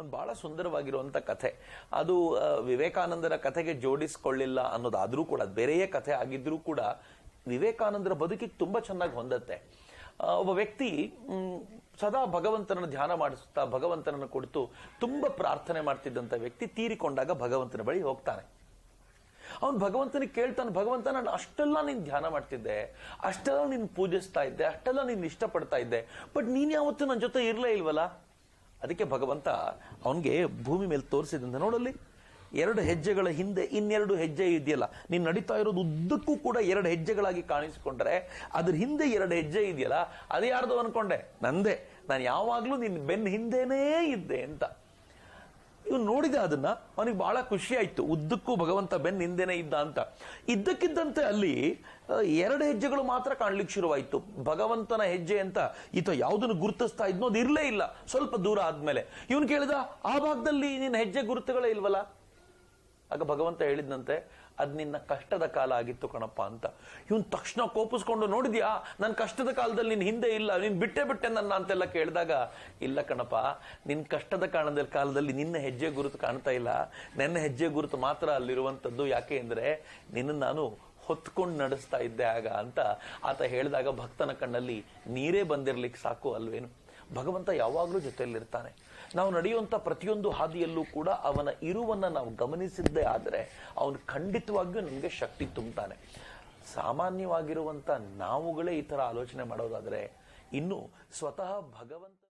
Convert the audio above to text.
ಒಂದು ಬಹಳ ಸುಂದರವಾಗಿರುವಂಥ ಕಥೆ. ಅದು ವಿವೇಕಾನಂದರ ಕಥೆಗೆ ಜೋಡಿಸ್ಕೊಳ್ಳಿಲ್ಲ ಅನ್ನೋದಾದ್ರೂ ಕೂಡ ಬೇರೆಯೇ ಕಥೆ ಆಗಿದ್ರೂ ಕೂಡ ವಿವೇಕಾನಂದರ ಬದುಕಿಗೆ ತುಂಬಾ ಚೆನ್ನಾಗಿ ಹೊಂದತ್ತೆ. ಒಬ್ಬ ವ್ಯಕ್ತಿ ಸದಾ ಭಗವಂತನನ್ನು ಧ್ಯಾನ ಮಾಡಿಸುತ್ತಾ, ಭಗವಂತನನ್ನು ಕುರಿತು ತುಂಬಾ ಪ್ರಾರ್ಥನೆ ಮಾಡ್ತಿದ್ದಂಥ ವ್ಯಕ್ತಿ ತೀರಿಕೊಂಡಾಗ ಭಗವಂತನ ಬಳಿ ಹೋಗ್ತಾನೆ. ಅವನು ಭಗವಂತನಿಗೆ ಕೇಳ್ತಾನೆ, ಭಗವಂತ, ನಾನು ಅಷ್ಟೆಲ್ಲ ನೀನು ಧ್ಯಾನ ಮಾಡ್ತಿದ್ದೆ, ಅಷ್ಟೆಲ್ಲ ನೀನು ಪೂಜಿಸ್ತಾ ಇದ್ದೆ, ಅಷ್ಟೆಲ್ಲ ನೀನು ಇಷ್ಟಪಡ್ತಾ ಇದ್ದೆ, ಬಟ್ ನೀನು ಯಾವತ್ತೂ ನನ್ನ ಜೊತೆ ಇರಲೇ ಇಲ್ವಲ್ಲ? ಅದಕ್ಕೆ ಭಗವಂತ ಅವನಿಗೆ ಭೂಮಿ ಮೇಲೆ ತೋರಿಸಿದಂತೆ, ನೋಡಲ್ಲಿ, ಎರಡು ಹೆಜ್ಜೆಗಳ ಹಿಂದೆ ಇನ್ನೆರಡು ಹೆಜ್ಜೆ ಇದೆಯಲ್ಲ, ನೀನು ನಡೀತಾ ಇರೋದು ಉದ್ದಕ್ಕೂ ಕೂಡ ಎರಡು ಹೆಜ್ಜೆಗಳಾಗಿ ಕಾಣಿಸಿಕೊಂಡ್ರೆ, ಅದ್ರ ಹಿಂದೆ ಎರಡು ಹೆಜ್ಜೆ ಇದೆಯಲ್ಲ, ಅದು ಯಾರ್ದು ಅನ್ಕೊಂಡೆ ನಂದೇ, ನಾನು ಯಾವಾಗಲೂ ನಿನ್ನ ಬೆನ್ನ ಹಿಂದೆನೇ ಇದ್ದೆ ಅಂತ. ಇವನು ನೋಡಿದ ಅದನ್ನ, ಅವನಿಗೆ ಬಹಳ ಖುಷಿ ಆಯ್ತು. ಉದ್ದಕ್ಕೂ ಭಗವಂತ ಬೆನ್ ಹಿಂದೆನೆ ಇದ್ದ ಅಂತ. ಇದ್ದಕ್ಕಿದ್ದಂತೆ ಅಲ್ಲಿ ಎರಡು ಹೆಜ್ಜೆಗಳು ಮಾತ್ರ ಕಾಣ್ಲಿಕ್ಕೆ ಶುರುವಾಯ್ತು. ಭಗವಂತನ ಹೆಜ್ಜೆ ಅಂತ ಈತ ಯಾವುದನ್ನು ಗುರುತಿಸ್ತಾ ಇದ್ನೋ ಅದು ಇರ್ಲೇ ಇಲ್ಲ. ಸ್ವಲ್ಪ ದೂರ ಆದ್ಮೇಲೆ. ಇವನು ಕೇಳಿದ, ಆ ಭಾಗದಲ್ಲಿ ನಿನ್ನ ಹೆಜ್ಜೆ ಗುರುತುಗಳೇ ಇಲ್ವಲ್ಲ? ಆಗ ಭಗವಂತ ಹೇಳಿದ್ನಂತೆ, ಅದು ನಿನ್ನ ಕಷ್ಟದ ಕಾಲ ಆಗಿತ್ತು ಕಣಪ್ಪ ಅಂತ. ಇವನ್ ತಕ್ಷಣ ಕೋಪಿಸ್ಕೊಂಡು ನೋಡಿದ್ಯಾ ನನ್ನ ಕಷ್ಟದ ಕಾಲದಲ್ಲಿ ನಿನ್ನ ಹಿಂದೆ ಇಲ್ಲ, ನೀನು ಬಿಟ್ಟೆ ಬಿಟ್ಟೆ ನನ್ನ ಅಂತೆಲ್ಲ ಕೇಳಿದಾಗ, ಇಲ್ಲ ಕಣಪ್ಪ ನಿನ್ನ ಕಷ್ಟದ ಕಾಲದಲ್ಲಿ ಕಾಲದಲ್ಲಿ ನಿನ್ನ ಹೆಜ್ಜೆ ಗುರುತು ಕಾಣ್ತಾ ಇಲ್ಲ. ನನ್ನ ಹೆಜ್ಜೆ ಗುರುತು ಮಾತ್ರ ಅಲ್ಲಿರುವಂಥದ್ದು ಯಾಕೆ ಅಂದರೆ, ನಿನ್ನ ನಾನು ಹೊತ್ಕೊಂಡು ನಡೆಸ್ತಾ ಇದ್ದೆ ಆಗ ಅಂತ. ಆತ ಹೇಳಿದಾಗ ಭಕ್ತನ ಕಣ್ಣಲ್ಲಿ ನೀರೇ ಬಂದಿರ್ಲಿಕ್ಕೆ ಸಾಕು ಅಲ್ವೇನು? ಭಗವಂತ ಯಾವಾಗಲೂ ಜೊತೆಯಲ್ಲಿರ್ತಾನೆ. ನಾವು ನಡೆಯುವಂಥ ಪ್ರತಿಯೊಂದು ಹಾದಿಯಲ್ಲೂ ಕೂಡ ಅವನ ಇರುವನ್ನು ನಾವು ಗಮನಿಸಿದ್ದೇ ಆದರೆ ಅವನು ಖಂಡಿತವಾಗಿಯೂ ನಮಗೆ ಶಕ್ತಿ ತುಂಬುತ್ತಾನೆ ಸಾಮಾನ್ಯವಾಗಿರುವಂಥ ನಾವುಗಳೇ ಈ ಥರ ಆಲೋಚನೆ ಮಾಡೋದಾದ್ರೆ ಇನ್ನು ಸ್ವತಃ ಭಗವಂತ